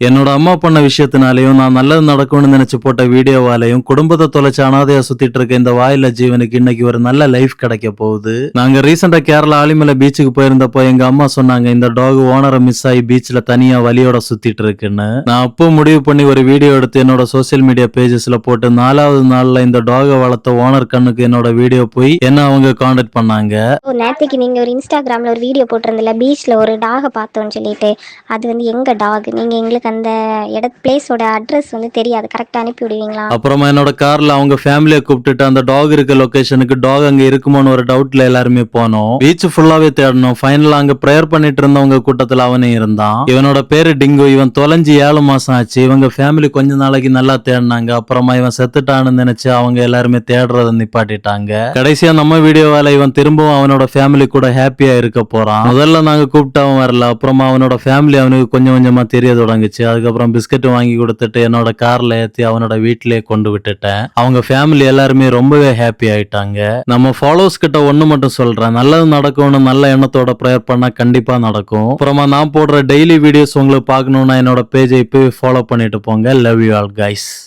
என்னோட அம்மா பண்ண விஷயத்தினாலையும் நான் நல்லது நடக்கும்னு நினைச்சு போட்ட வீடியோவாலையும் குடும்பத்தை தொலைச்சு அனாதையா சுத்திட்டு இருக்க இந்த வாயில ஜீவனுக்கு இன்னைக்கு ஒரு நல்ல லைஃப் கிடைக்க போகுது. நாங்க ரீசெண்டா கேரளா ஆலிமலை பீச்சுக்கு போயிருந்தப்போ எங்க அம்மா சொன்னாங்க இந்த டாக் ஓனரை மிஸ் ஆகி பீச்ல தனியா வலியோட சுத்திட்டு இருக்குன்னு. நான் அப்போ முடிவு பண்ணி ஒரு வீடியோ எடுத்து என்னோட சோசியல் மீடியா பேஜஸ்ல போட்டு நாலாவது நாள்ல இந்த டாகை வளர்த்த ஓனர் கண்ணுக்கு என்னோட வீடியோ போய் என்ன அவங்க கான்டாக்ட் பண்ணாங்க. நேற்றுக்கு ஒரு இன்ஸ்டாகிராம்ல ஒரு வீடியோ போட்டிருந்தில்ல பீச்சில் ஒரு டாகை பார்த்தோன்னு சொல்லிட்டு அது வந்து எங்க டாக் நீங்கள் எங்களுக்கு அந்த இட பிளேஸோட அட்ரஸ் வந்து தெரியாது. கரெக்டாக அனுப்பி விடுவீங்களா? அப்புறமா என்னோட கார்ல அவங்க ஃபேமிலியை கூப்பிட்டுட்டு அந்த டாக் இருக்க லொகேஷனுக்கு டாக் அங்க இருக்குமோன்னு ஒரு டவுட்ல எல்லாருமே போனோம். பீச் ஃபுல்லாவே தேடணும். ஃபைனலா அங்க ப்ரேயர் பண்ணிட்டு இருந்தவங்க கூட்டத்துல அவனே இருந்தான். இவனோட பேரு டிங்கு இவன் தொலைஞ்சு ஏழு மாசம் ஆச்சு. இவங்க ஃபேமிலி கொஞ்ச நாளைக்கு நல்லா தேடினாங்க. அப்புறமா இவன் செத்துட்டான்னு நினைச்சு அவங்க எல்லாருமே தேடுறத நிப்பாட்டிட்டாங்க. கடைசியா நம்ம வீடியோவால இவன் திரும்பவும் அவனோட ஃபேமிலி கூட ஹாப்பியா இருக்க போறான். முதல்ல நாங்க கூப்பிட்டு அவன் வரல. அப்புறமா அவனோட ஃபேமிலி அவனுக்கு கொஞ்சம் கொஞ்சமா தெரிய தொடங்குச்சு. அதுக்கப்புறம் பிஸ்கட் வாங்கி கொடுத்துட்டு என்னோட கார்ல ஏத்தி அவனோட வீட்டிலேயே கொண்டு விட்டுட்டேன். அவங்க ஃபேமிலி எல்லாருமே ரொம்பவே ஹாப்பி ஆயிட்டாங்க. நம்ம ஃபாலோவர்ஸ் கிட்ட ஒண்ணு மட்டும் சொல்றேன். நல்லது நடக்கும்னு நல்ல எண்ணத்தோட ப்ரேயர் பண்ணா கண்டிப்பா நடக்கும். அப்புறமா நான் போடுற டெய்லி வீடியோஸ் உங்களுக்கு பார்க்கணும்னா என்னோட பேஜை இப்பவே ஃபாலோ பண்ணிட்டு போங்க. Love you all guys